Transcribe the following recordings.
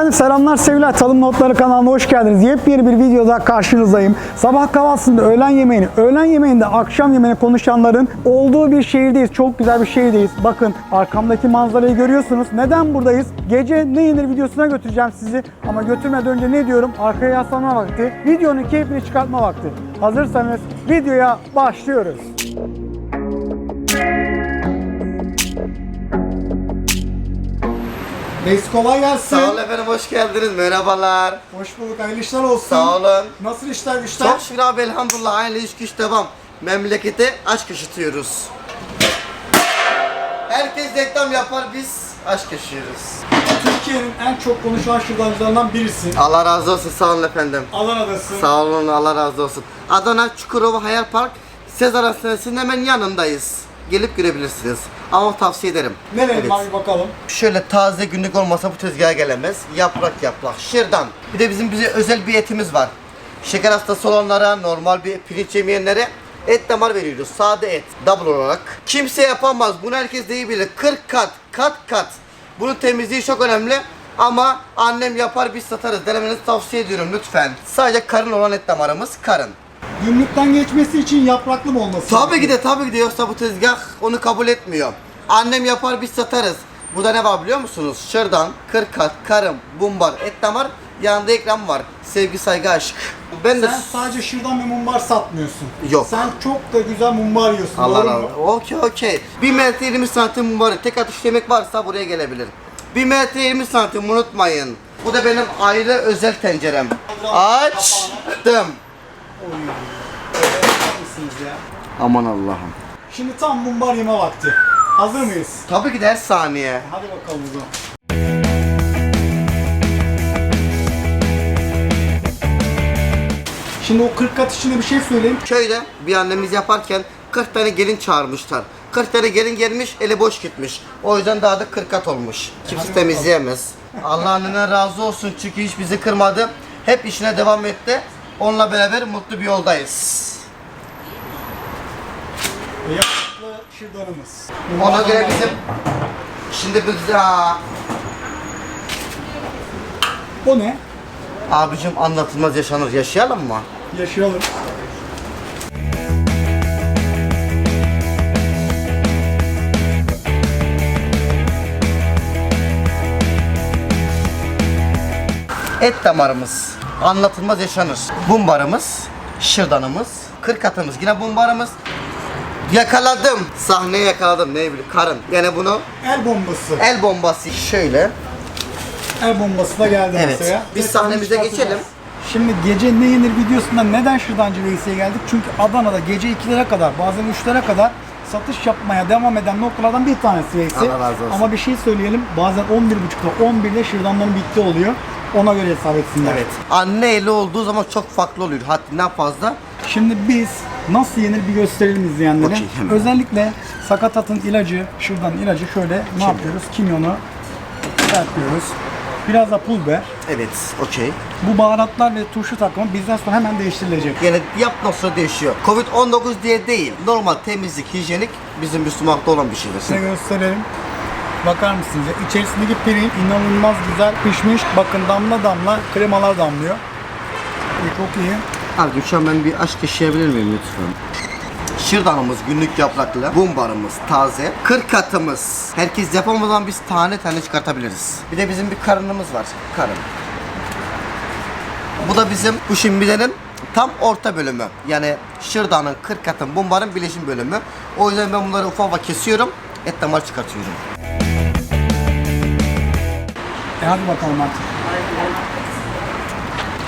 Efendim selamlar sevgiler Tadım Notları kanalına hoş geldiniz. Yepyeni bir videoda karşınızdayım. Sabah kahvaltısında öğlen yemeğini, öğlen yemeğinde akşam yemeğini konuşanların olduğu bir şehirdeyiz. Çok güzel bir şehirdeyiz. Bakın arkamdaki manzarayı görüyorsunuz. Neden buradayız? Gece ne yenir videosuna götüreceğim sizi. Ama götürmeden önce ne diyorum? Arkaya yaslanma vakti. Videonun keyfini çıkartma vakti. Hazırsanız videoya başlıyoruz. Reis kolay gelsin. Sağ olun efendim hoş geldiniz. Merhabalar. Hoş bulduk. Hayırlı işler olsun. Sağ olun. Nasıl işler güçler? Çok şükür abi elhamdülillah aynı iş güç devam. Memlekete aşk yaşatıyoruz. Herkes reklam yapar biz aşk yaşıyoruz. Türkiye'nin en çok konuşulan şırdancılarından birisin. Allah razı olsun sağ olun efendim. Adana'dasın. Sağ olun Allah razı olsun. Adana Çukurova Hayal Park Sezar Hastanesi'nin hemen yanındayız. Gelip görebilirsiniz. Ama tavsiye ederim. Nereye Evet. var bir bakalım. Şöyle taze günlük olmasa bu tezgaha gelemez. Yaprak yaprak, şırdan. Bir de bizim bize özel bir etimiz var. Şeker hastası olanlara, normal bir pirinç yemeyenlere et damar veriyoruz. Sade et, double olarak. Kimse yapamaz. Bunu herkes de iyi bilir. 40 kat, kat kat. Bunun temizliği çok önemli. Ama annem yapar biz satarız. Denemenizi tavsiye ediyorum lütfen. Sadece karın olan et damarımız karın. Gümrükten geçmesi için yapraklı mı olması? Tabii ki de tabii ki de yoksa bu tezgah onu kabul etmiyor. Annem yapar biz satarız. Burada ne var biliyor musunuz? Şırdan, kırkat, karım, bumbar, et damar, yanında ekran var. Sevgi, saygı, aşk. Ben de Sen sadece şırdan ve mumbar satmıyorsun. Yok. Sen çok da güzel mumbar yiyorsun. Allah doğru razı mu? olsun. Okey okey. 1 metre 20 santim mumbarı. Tek atış yemek varsa buraya gelebilir. 1 metre 20 santim unutmayın. Bu da benim ayrı özel tencerem. Açtım. Mısınız ya? Aman Allah'ım. Şimdi tam mumbar yeme vakti. Hazır mıyız? Tabii ki de her saniye. Hadi bakalım o zaman. Şimdi o 40 kat içinde bir şey söyleyeyim. Köyde bir annemiz yaparken 40 tane gelin çağırmışlar. 40 tane gelin gelmiş, eli boş gitmiş. O yüzden daha da 40 kat olmuş. Kimse temizleyemez. Allah annene razı olsun çünkü hiç bizi kırmadı. Hep işine devam etti. Onunla beraber mutlu bir yoldayız. Yapraklı şırdanımız. Ona göre bizim şimdi biz Aa, O ne? abicim anlatılmaz yaşanır yaşayalım mı? Yaşayalım. Et damarımız anlatılmaz yaşanır. Bumbarımız, şırdanımız, kırkatımız yine bumbarımız. Yakaladım. Sahneye yakaladım ne bileyim karın. Yani bunu El bombası. el bombası şöyle. El bombası da geldi Evet. masaya. Biz Sesini sahnemize çıkartacağız. geçelim. Şimdi gece ne yenir videosunda neden Şırdancı Reis'e geldik? Çünkü Adana'da gece 2'lere kadar bazen 3'lere kadar satış yapmaya devam eden noktalardan bir tanesi Reis'i. Allah razı olsun. Ama bir şey söyleyelim bazen 11.30'da 11'de şırdanların bitti oluyor. Ona göre hesap etsinler. Evet. Anne eli olduğu zaman çok farklı oluyor. Haddinden fazla. Şimdi biz nasıl yenir bir gösterelim izleyenlere. Okey, hemen. Özellikle sakatatın ilacı, şırdan ilacı şöyle ne yapıyoruz? Kimyonu serpiyoruz. Biraz da pul biber. Evet, okey. Bu baharatlar ve turşu takımı bizden sonra hemen değiştirilecek. Yani yaptıktan sonra değişiyor. Covid-19 diye değil. Normal temizlik, hijyenik bizim Müslümanlıkta olan bir şeydir. Size gösterelim. Bakar mısınız? ya? İçerisindeki pirinç inanılmaz güzel pişmiş. Bakın damla damla kremalar damlıyor. Bu çok iyi. Abi şu an ben bir aşk yaşayabilir miyim lütfen? Şırdanımız günlük yapraklı, bumbarımız taze, kırk katımız. Herkes yapamadan biz tane tane çıkartabiliriz. Bir de bizim bir karınımız var, karın. Bu da bizim bu şimdilerin tam orta bölümü. Yani şırdanın, kırk katın, bumbarın birleşim bölümü. O yüzden ben bunları ufak ufak kesiyorum, et damar çıkartıyorum. E hadi bakalım artık.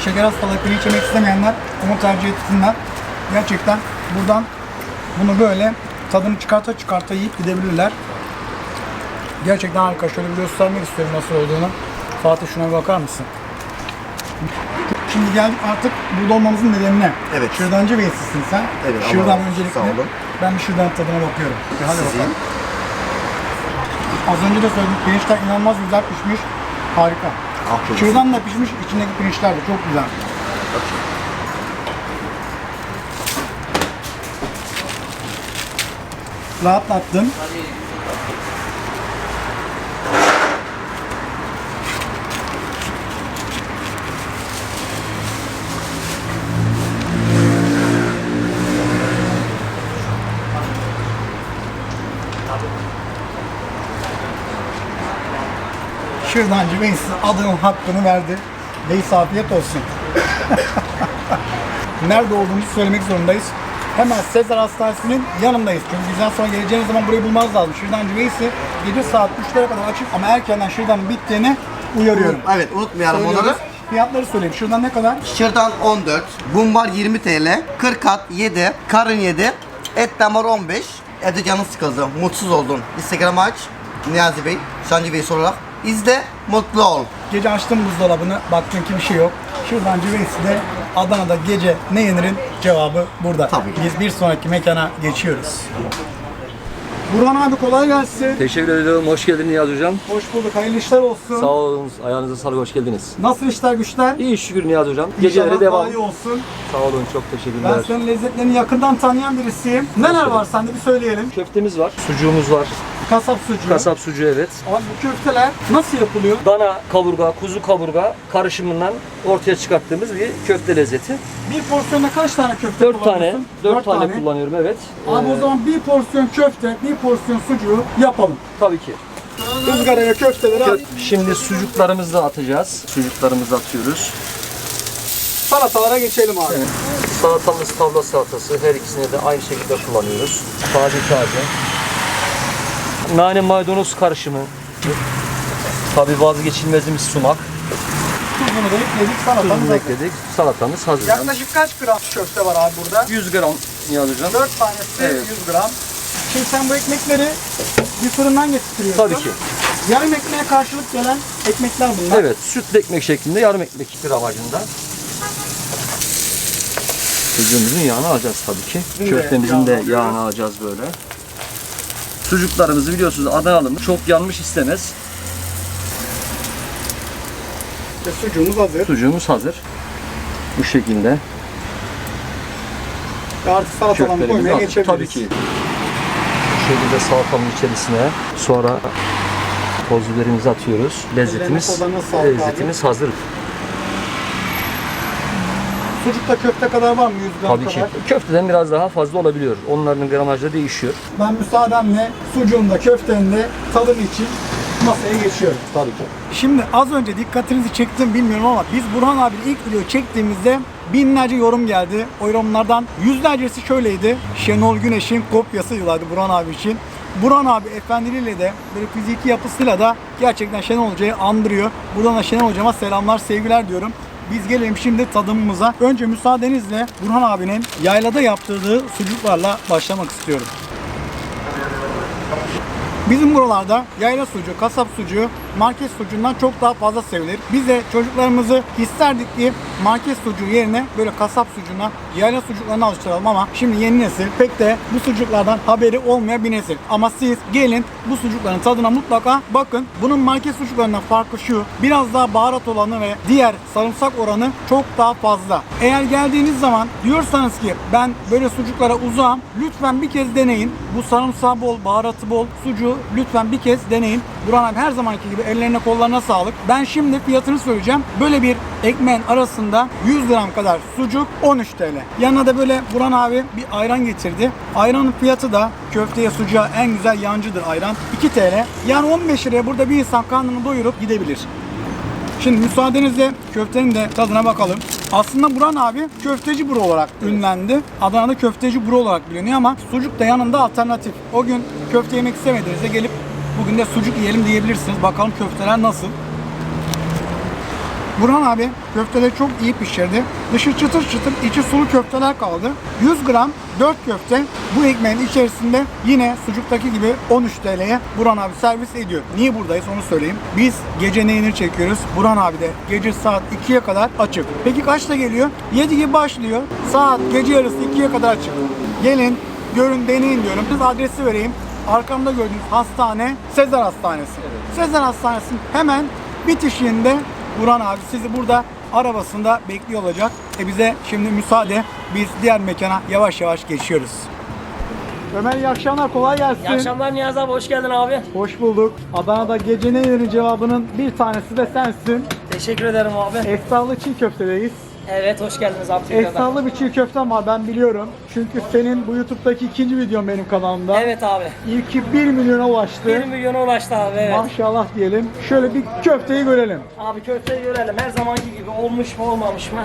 Şeker hastalığı pirinç yemek istemeyenler onu tercih etsinler. Gerçekten buradan bunu böyle tadını çıkarta çıkarta yiyip gidebilirler. Gerçekten harika. Şöyle bir göstermek istiyorum nasıl olduğunu. Fatih şuna bir bakar mısın? Şimdi geldik artık burada olmamızın nedenine. Evet. Şırdancı Veysi'sin sen. Evet, Şırdan öncelikle. sağ olun. Ben bir şırdan tadına bakıyorum. Bir hadi Siz bakalım. Az önce de söyledim. Pirinçler inanılmaz güzel pişmiş. Harika. Afiyet olsun. Şırdan da pişmiş, içindeki pirinçler de çok güzel. Rahatlattın. Şırdancı Veys adının hakkını verdi. Veys afiyet olsun. Nerede olduğumuzu söylemek zorundayız. Hemen Sezar Hastanesi'nin yanındayız. Çünkü bizden sonra geleceğiniz zaman burayı bulmanız lazım. Şırdancı Veys'i gece saat 3'lere kadar açık ama erkenden şırdanın bittiğini uyarıyorum. Evet unutmayalım onları. Fiyatları söyleyeyim. Şuradan ne kadar? Şırdan 14, bumbar 20 TL, kırkat 7, karın 7, et damar 15. Ede canın sıkıldı, mutsuz oldun. Instagram aç, Niyazi Bey, Şancı Bey sorarak. İzle, mutlu ol. Gece açtım buzdolabını, baktım ki bir şey yok. Şırdancı Veys'i de Adana'da gece ne yenirin cevabı burada. Tabii. Biz bir sonraki mekana geçiyoruz. Burhan abi kolay gelsin. Teşekkür ederim. Hoş geldin Niyaz Hocam. Hoş bulduk. Hayırlı işler olsun. Sağ olun. Ayağınıza sağlık. Hoş geldiniz. Nasıl işler güçler? İyi şükür Niyaz Hocam. İnşallah Geceleri daha devam. iyi olsun. Sağ olun. Çok Ben teşekkürler. senin lezzetlerini yakından tanıyan birisiyim. Neler var sende bir söyleyelim. Köftemiz var. Sucuğumuz var. Kasap sucuğu. Kasap sucuğu evet. Abi bu köfteler nasıl yapılıyor? Dana kaburga, kuzu kaburga karışımından ortaya çıkarttığımız bir köfte lezzeti. Bir porsiyonda kaç tane köfte 4 tane, kullanıyorsun? 4 Dört tane, kullanıyorum evet. Abi o Ee, zaman bir porsiyon köfte, bir porsiyon sucuğu yapalım. Tabii ki. Izgaraya köfteleri. Kö- Şimdi sucuklarımızı da atacağız. Sucuklarımızı atıyoruz. Salatalara geçelim abi. Evet. Salatamız tavla salatası. Her ikisini de aynı şekilde kullanıyoruz. Taze taze. Nane maydanoz karışımı. Tabii vazgeçilmezimiz sumak. Tuzunu da ekledik, salatamız Tuzunu hazır. ekledik. Salatamız hazır. Yaklaşık kaç gram köfte var abi burada? 100 gram yazacağım. 4 tanesi Evet. 100 gram. Şimdi sen bu ekmekleri bir fırından getiriyorsun. Tabii ki. Yarım ekmeğe karşılık gelen ekmekler bunlar. Evet, sütlü ekmek şeklinde yarım ekmek gramajında. Sucuğumuzun yağını alacağız tabii ki. De Köftemizin de yağını alacağız böyle. Sucuklarımızı biliyorsunuz Adanalı çok yanmış istemez. İşte sucuğumuz hazır. Sucuğumuz hazır. Bu şekilde. Ve artık salatalarını koymaya geçebiliriz. Tabii ki. Bu şekilde salatamın içerisine sonra toz biberimizi atıyoruz. Lezzetimiz, lezzetimiz hazır. Sucukta köfte kadar var mı 100 gram Tabii ki. kadar? Köfteden biraz daha fazla olabiliyor. Onların gramajları değişiyor. Ben müsaadenle sucuğunda köftenin de tadım için masaya geçiyorum. Tabii ki. Şimdi az önce dikkatinizi çektim bilmiyorum ama biz Burhan abi ilk video çektiğimizde binlerce yorum geldi. O yorumlardan yüzlercesi şöyleydi. Şenol Güneş'in kopyası diyorlardı Burhan abi için. Burhan abi efendiliğiyle de böyle fiziki yapısıyla da gerçekten Şenol Hoca'yı andırıyor. Buradan da Şenol Hocama selamlar, sevgiler diyorum. Biz gelelim şimdi tadımımıza. Önce müsaadenizle Burhan abinin yaylada yaptırdığı sucuklarla başlamak istiyorum. Bizim buralarda yayla sucuğu, kasap sucuğu market sucuğundan çok daha fazla sevilir. Biz de çocuklarımızı isterdik ki market sucuğu yerine böyle kasap sucuğuna, yayla sucuklarına alıştıralım ama şimdi yeni nesil pek de bu sucuklardan haberi olmayan bir nesil. Ama siz gelin bu sucukların tadına mutlaka bakın. Bunun market sucuklarından farkı şu. Biraz daha baharat olanı ve diğer sarımsak oranı çok daha fazla. Eğer geldiğiniz zaman diyorsanız ki ben böyle sucuklara uzağım lütfen bir kez deneyin. Bu sarımsağı bol, baharatı bol sucuğu lütfen bir kez deneyin. Burhan abi her zamanki gibi ellerine kollarına sağlık. Ben şimdi fiyatını söyleyeceğim. Böyle bir ekmeğin arasında 100 gram kadar sucuk 13 TL. Yanına da böyle Burhan abi bir ayran getirdi. Ayranın fiyatı da köfteye sucuğa en güzel yancıdır ayran. 2 TL. Yani 15 liraya burada bir insan karnını doyurup gidebilir. Şimdi müsaadenizle köftenin de tadına bakalım. Aslında Burhan abi köfteci buru olarak ünlendi. Adana'da köfteci buru olarak biliniyor ama sucuk da yanında alternatif. O gün köfte yemek istemediğinizde gelip bugün de sucuk yiyelim diyebilirsiniz. Bakalım köfteler nasıl? Burhan abi köfteleri çok iyi pişirdi. Dışı çıtır çıtır, içi sulu köfteler kaldı. 100 gram 4 köfte bu ekmeğin içerisinde yine sucuktaki gibi 13 TL'ye Burhan abi servis ediyor. Niye buradayız onu söyleyeyim. Biz gece neyini çekiyoruz. Burhan abi de gece saat 2'ye kadar açık. Peki kaçta geliyor? 7 gibi başlıyor. Saat gece yarısı 2'ye kadar açık. Gelin, görün, deneyin diyorum. Biz adresi vereyim. Arkamda gördüğünüz hastane Sezar Hastanesi. Sezar Hastanesi'nin hemen bitişiğinde Burhan abi sizi burada arabasında bekliyor olacak. E bize şimdi müsaade. Biz diğer mekana yavaş yavaş geçiyoruz. Ömer iyi akşamlar. Kolay gelsin. İyi akşamlar Niyazi abi hoş geldin abi. Hoş bulduk. Adana'da gece ne yenir cevabının bir tanesi de sensin. Teşekkür ederim abi. Efsane çiğ köftedeyiz. Evet hoş geldiniz abi tekrardan. Efsalı bir çiğ köften var ben biliyorum. Çünkü senin bu YouTube'daki ikinci videon benim kanalımda. Evet abi. İlki 1 milyona ulaştı. 1 milyona ulaştı abi evet. Maşallah diyelim. Şöyle bir köfteyi görelim. Abi köfteyi görelim her zamanki gibi olmuş mu olmamış mı?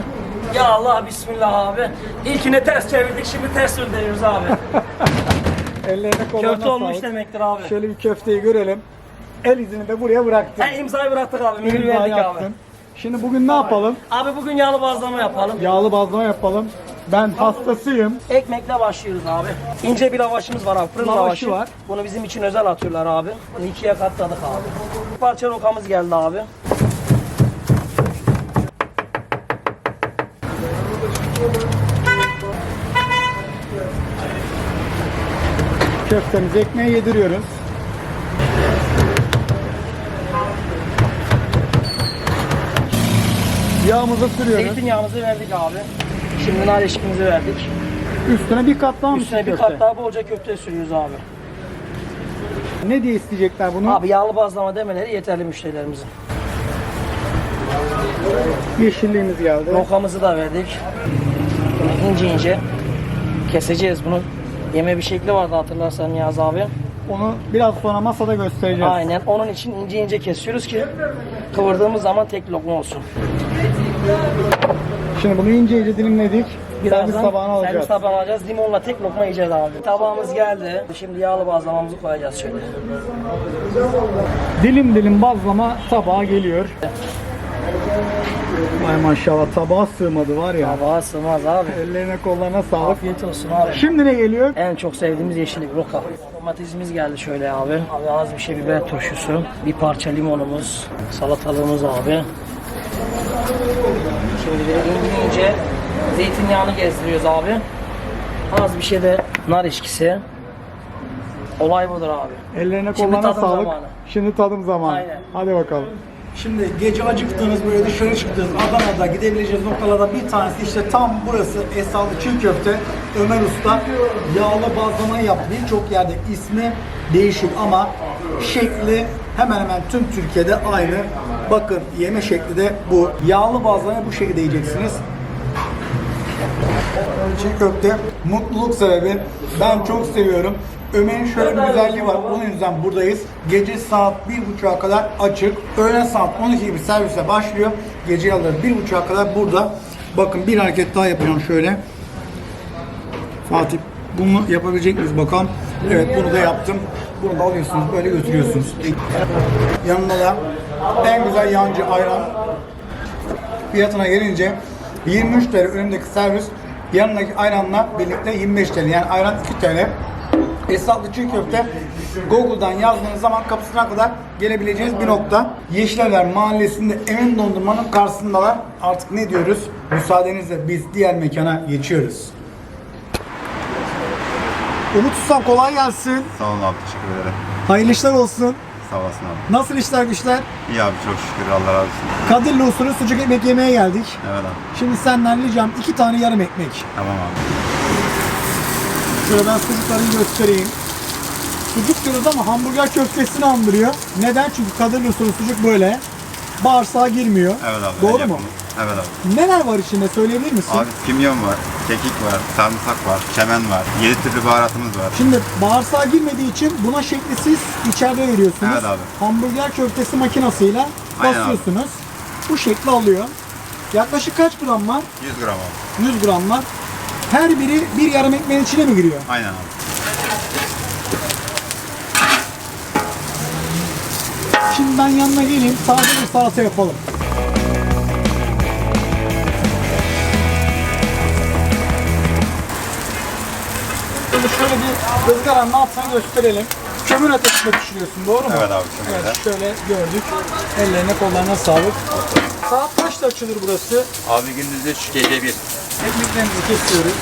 Ya Allah bismillah abi. İlkini ters çevirdik şimdi ters döndürüyoruz abi. Ellerine kollarına Köfte olmuş sağlık. demektir abi. Şöyle bir köfteyi görelim. El izini de buraya bıraktın. He imzayı bıraktık abi. Mühür verdik abi. Şimdi bugün ne yapalım? Abi bugün yağlı bazlama yapalım. Yağlı bazlama yapalım. Ben hastasıyım. Ekmekle başlıyoruz abi. İnce bir lavaşımız var abi. Fırın Lavaşı lavaşı. var. Bunu bizim için özel atıyorlar abi. Bunu ikiye katladık abi. Bir parça rokamız geldi abi. Köftemizi ekmeğe yediriyoruz. Yağımızı sürüyoruz. Zeytinyağımızı verdik abi. Şimdi nar eşkimizi verdik. Üstüne bir kat daha mı Üstüne bir köfte? kat daha bolca köfte sürüyoruz abi. Ne diye isteyecekler bunu? Abi yağlı bazlama demeleri yeterli müşterilerimizin. Yeşilliğimiz geldi. Rokamızı da verdik. Bunu ince ince keseceğiz bunu. Yeme bir şekli vardı hatırlarsan Niyaz abi. Onu biraz sonra masada göstereceğiz. Aynen. Onun için ince ince kesiyoruz ki kıvırdığımız zaman tek lokma olsun. Şimdi bunu ince ince dilimledik. servis tabağına alacağız. servis tabağına alacağız. Limonla tek lokma yiyeceğiz abi. Tabağımız geldi. Şimdi yağlı bazlamamızı koyacağız şöyle. Dilim dilim bazlama tabağa geliyor. Vay maşallah tabağa sığmadı var ya. Tabağa sığmaz abi. Ellerine kollarına sağlık. Afiyet olsun abi. Şimdi ne geliyor? En çok sevdiğimiz yeşillik roka. Domatesimiz geldi şöyle abi. Abi az bir şey biber turşusu. Bir parça limonumuz. Salatalığımız abi. Şöyle bir ince zeytinyağını gezdiriyoruz abi. Az bir şey de nar eşkisi. Olay budur abi. Ellerine Şimdi kollarına tadım sağlık. zamanı. Şimdi tadım zamanı. Aynen. Hadi bakalım. Şimdi gece acıktığınız böyle dışarı çıktığınız Adana'da gidebileceğiniz noktalardan bir tanesi işte tam burası Esalı Çiğ Köfte Ömer Usta yağlı bazlama yaptı. Birçok yerde ismi değişik ama şekli hemen hemen tüm Türkiye'de aynı. Bakın yeme şekli de bu. Yağlı bazlamayı bu şekilde yiyeceksiniz. Çiğ köfte mutluluk sebebi. Ben çok seviyorum. Ömer'in şöyle bir güzelliği var. Onun yüzden buradayız. Gece saat 1.30'a kadar açık. Öğlen saat 12 gibi servise başlıyor. Gece yarıları 1.30'a kadar burada. Bakın bir hareket daha yapacağım şöyle. Fatih bunu yapabilecek miyiz bakalım. Evet bunu da yaptım. Bunu da alıyorsunuz böyle götürüyorsunuz. Yanında da en güzel yancı ayran fiyatına gelince 23 TL önündeki servis yanındaki ayranla birlikte 25 TL yani ayran 2 TL. Esnaflı çiğ köfte Google'dan yazdığınız zaman kapısına kadar gelebileceğiniz bir nokta. Yeşilever Mahallesi'nde Emin Dondurma'nın karşısındalar. Artık ne diyoruz? Müsaadenizle biz diğer mekana geçiyoruz. Umut Ustam kolay gelsin. Sağ olun abi teşekkür ederim. Hayırlı işler olsun. Sağ olasın abi. Nasıl işler güçler? İyi abi çok şükür Allah razı olsun. Kadirli usulü sucuk ekmek yemeye geldik. Evet abi. Şimdi senden ricam iki tane yarım ekmek. Tamam abi. Şöyle ben sucuklarını göstereyim. Sucuk diyoruz ama hamburger köftesini andırıyor. Neden? Çünkü Kadirli usulü sucuk böyle. Bağırsağa girmiyor. Evet abi. Doğru mu? Evet abi. Neler var içinde söyleyebilir misin? Abi kimyon var, kekik var, sarımsak var, çemen var. 7 türlü baharatımız var. Şimdi bağırsağa girmediği için buna şekli siz içeride veriyorsunuz. Evet abi. Hamburger köftesi makinasıyla Aynen basıyorsunuz. Bu şekli alıyor. Yaklaşık kaç gram var? 100 gram abi. 100 gram var. Her biri bir yarım ekmeğin içine mi giriyor? Aynen abi. Şimdi ben yanına geleyim, sade bir salata yapalım. Şimdi şöyle bir ızgaranın altına gösterelim. Kömür ateşinde pişiriyorsun, doğru mu? Evet abi, kömürde. Evet, şöyle gördük. Ellerine kollarına sağlık. Saat kaçta açılır burası? Abi gündüz 3, gece 1. Ekmeklerimizi kesiyoruz.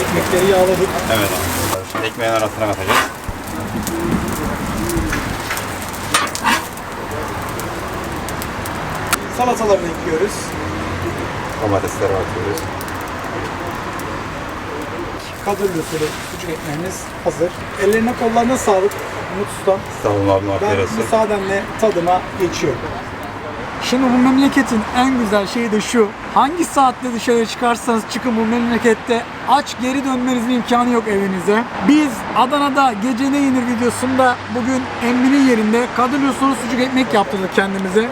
Ekmekleri yağladık. Evet abi. Ekmeğin arasına katacağız. Salatalarını ekliyoruz. Domatesleri atıyoruz. Kadir usulü sucuk ekmeğimiz hazır. Ellerine kollarına sağlık. Umut Usta. Savunma Ben makarası. müsaadenle tadıma geçiyorum. Şimdi bu memleketin en güzel şeyi de şu. Hangi saatte dışarı çıkarsanız çıkın bu memlekette aç geri dönmenizin imkanı yok evinize. Biz Adana'da gece ne yenir videosunda bugün Emmi'nin yerinde kadın usulü sucuk ekmek yaptırdık kendimize.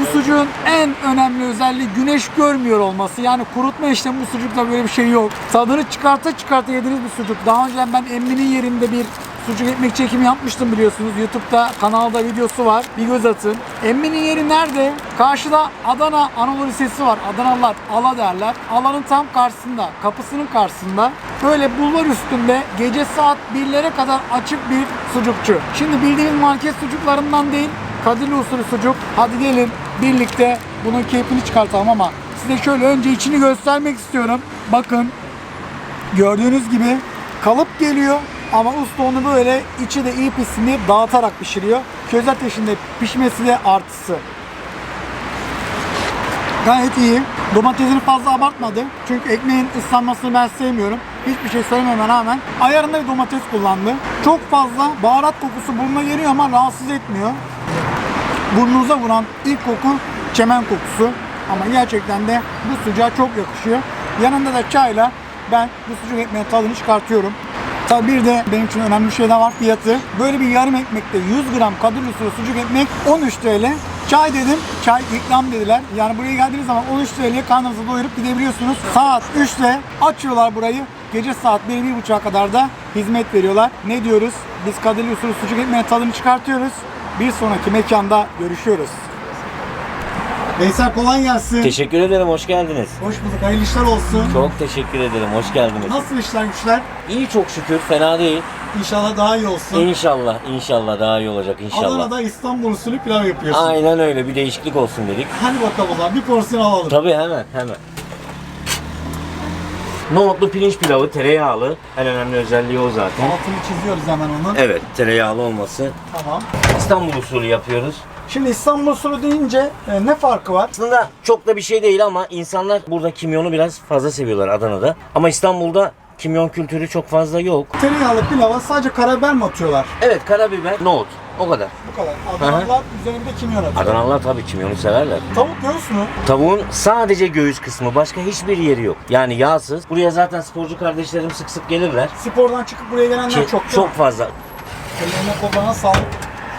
Bu sucuğun en önemli özelliği güneş görmüyor olması. Yani kurutma işlemi bu sucukta böyle bir şey yok. Tadını çıkarta çıkarta yediğiniz bir sucuk. Daha önce ben Emmi'nin yerinde bir Sucuk ekmek çekimi yapmıştım biliyorsunuz. YouTube'da kanalda videosu var. Bir göz atın. Emmi'nin yeri nerede? Karşıda Adana Anadolu Lisesi var. Adanalılar Ala derler. Ala'nın tam karşısında, kapısının karşısında. Böyle bulvar üstünde gece saat 1'lere kadar açık bir sucukçu. Şimdi bildiğimiz market sucuklarından değil, Kadirli usulü sucuk. Hadi gelin birlikte bunun keyfini çıkartalım ama size şöyle önce içini göstermek istiyorum. Bakın Gördüğünüz gibi kalıp geliyor ama usta onu böyle içi de iyi pişsin dağıtarak pişiriyor. Köz ateşinde pişmesi de artısı. Gayet iyi. Domatesini fazla abartmadı. Çünkü ekmeğin ıslanmasını ben sevmiyorum. Hiçbir şey söylememe rağmen ayarında bir domates kullandı. Çok fazla baharat kokusu burnuna geliyor ama rahatsız etmiyor. Burnunuza vuran ilk koku çemen kokusu. Ama gerçekten de bu sucuğa çok yakışıyor. Yanında da çayla ben bu sucuk ekmeğin tadını çıkartıyorum. Tabii bir de benim için önemli şey daha var fiyatı. Böyle bir yarım ekmekte 100 gram kadir usulü sucuk ekmek 13 TL. Çay dedim, çay ikram dediler. Yani buraya geldiğiniz zaman 13 TL'ye karnınızı doyurup gidebiliyorsunuz. Saat 3'te açıyorlar burayı. Gece saat 1-1.30'a kadar da hizmet veriyorlar. Ne diyoruz? Biz kadirli usulü sucuk ekmeğin tadını çıkartıyoruz. Bir sonraki mekanda görüşüyoruz. Veysel kolay gelsin. Teşekkür ederim, hoş geldiniz. Hoş bulduk. Hayırlı işler olsun. Çok teşekkür ederim, hoş geldiniz. Nasıl işler güçler? İyi çok şükür, fena değil. İnşallah daha iyi olsun. İnşallah, inşallah daha iyi olacak inşallah. Adana'da İstanbul usulü pilav yapıyorsun. Aynen öyle, bir değişiklik olsun dedik. Hadi bakalım o zaman bir porsiyon alalım. Tabii hemen, hemen. Nohutlu pirinç pilavı, tereyağlı. En önemli özelliği o zaten. Altını çiziyoruz hemen onun. Evet, tereyağlı olması. Tamam. İstanbul usulü yapıyoruz. Şimdi İstanbul usulü deyince e, ne farkı var? Aslında çok da bir şey değil ama insanlar burada kimyonu biraz fazla seviyorlar Adana'da. Ama İstanbul'da kimyon kültürü çok fazla yok. Tereyağlı pilava sadece karabiber mi atıyorlar? Evet, karabiber, nohut. O kadar. Bu kadar. Adanalılar üzerinde kimyon atıyor. Adanalılar tabii kimyonu severler. Tavuk göğüs mü? Tavuğun sadece göğüs kısmı başka hiçbir yeri yok. Yani yağsız. Buraya zaten sporcu kardeşlerim sık sık gelirler. Spordan çıkıp buraya gelenler Ki çok. çok fazla. Ellerine kollarına sağlık.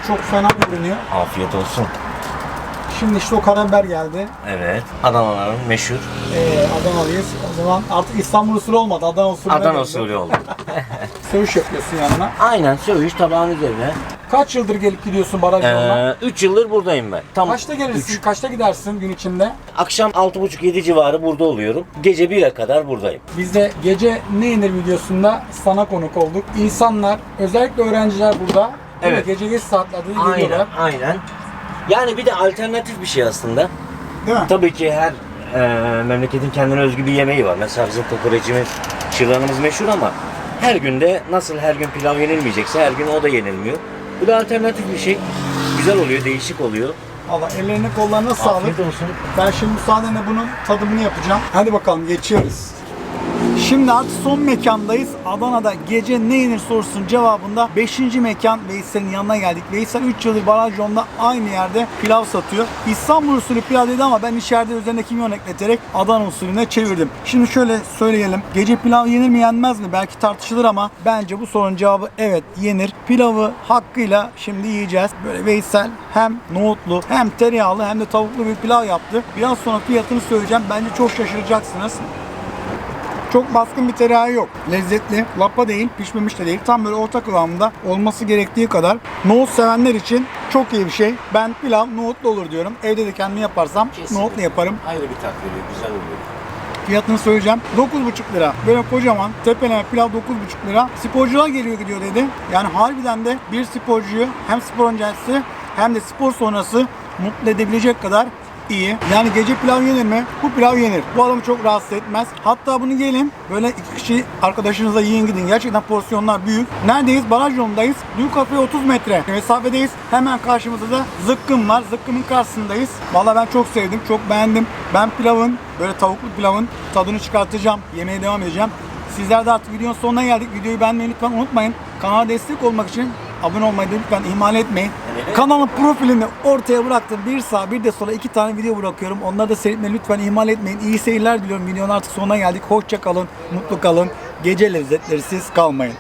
Çok fena görünüyor. Afiyet olsun. Şimdi işte o karabiber geldi. Evet. Adanaların meşhur Ee, Adanalıyız. O zaman artık İstanbul usulü olmadı. Adana usulü. Adana usulü oldu. Söğüş yapıyorsun yanına. Aynen söğüş tabağın üzerine. Kaç yıldır gelip gidiyorsun baraj yoluna? 3 yıldır buradayım ben. Tam Kaçta gelirsin? üç. Kaçta gidersin gün içinde? Akşam 6.30-7 civarı burada oluyorum. Gece 1'e kadar buradayım. Biz de gece ne yenir videosunda sana konuk olduk. İnsanlar, özellikle öğrenciler burada. değil mi? Evet. Gece geç saatlerde de Aynen, geliyorlar. aynen. Yani bir de alternatif bir şey aslında. Değil mi? Tabii ki her e, memleketin kendine özgü bir yemeği var. Mesela bizim kokoreçimiz, şırdanımız meşhur ama her günde nasıl her gün pilav yenilmeyecekse her gün o da yenilmiyor. Bu da alternatif bir şey. Güzel oluyor, değişik oluyor. Allah ellerine kollarına sağlık. Afiyet olsun. Ben şimdi müsaadenle bunun tadımını yapacağım. Hadi bakalım geçiyoruz. Şimdi artık son mekandayız. Adana'da gece ne yenir sorusunun cevabında 5. mekan Veysel'in yanına geldik. Veysel 3 yıldır baraj yolunda aynı yerde pilav satıyor. İstanbul usulü pilav dedi ama ben içeride üzerine kimyon ekleterek Adana usulüne çevirdim. Şimdi şöyle söyleyelim. Gece pilav yenir mi yenmez mi? Belki tartışılır ama bence bu sorunun cevabı evet yenir. Pilavı hakkıyla şimdi yiyeceğiz. Böyle Veysel hem nohutlu hem tereyağlı hem de tavuklu bir pilav yaptı. Biraz sonra fiyatını söyleyeceğim. Bence çok şaşıracaksınız. Çok baskın bir tereyağı yok. Lezzetli. Lapa değil, pişmemiş de değil. Tam böyle orta kıvamında olması gerektiği kadar. Nohut sevenler için çok iyi bir şey. Ben pilav nohutlu olur diyorum. Evde de kendim yaparsam nohutlu yaparım. Ayrı bir tat veriyor, güzel oluyor. Fiyatını söyleyeceğim. 9,5 lira. Böyle kocaman tepeleme pilav 9,5 lira. Sporcular geliyor gidiyor dedi. Yani harbiden de bir sporcuyu hem spor öncesi hem de spor sonrası mutlu edebilecek kadar iyi. Yani gece pilav yenir mi? Bu pilav yenir. Bu adamı çok rahatsız etmez. Hatta bunu gelin böyle iki kişi arkadaşınızla yiyin gidin. Gerçekten porsiyonlar büyük. Neredeyiz? Baraj yolundayız. Büyük kafeye 30 metre mesafedeyiz. Hemen karşımızda da zıkkım var. Zıkkımın karşısındayız. Valla ben çok sevdim. Çok beğendim. Ben pilavın böyle tavuklu pilavın tadını çıkartacağım. Yemeye devam edeceğim. Sizler de artık videonun sonuna geldik. Videoyu beğenmeyi lütfen unutmayın. Kanala destek olmak için Abone olmayı lütfen ihmal etmeyin. Kanalın profilini ortaya bıraktım. Bir sağ bir de sola iki tane video bırakıyorum. Onları da seyretmeyi lütfen ihmal etmeyin. İyi seyirler diliyorum. Videonun artık sonuna geldik. Hoşça kalın, mutlu kalın. Gece lezzetlerisiz kalmayın.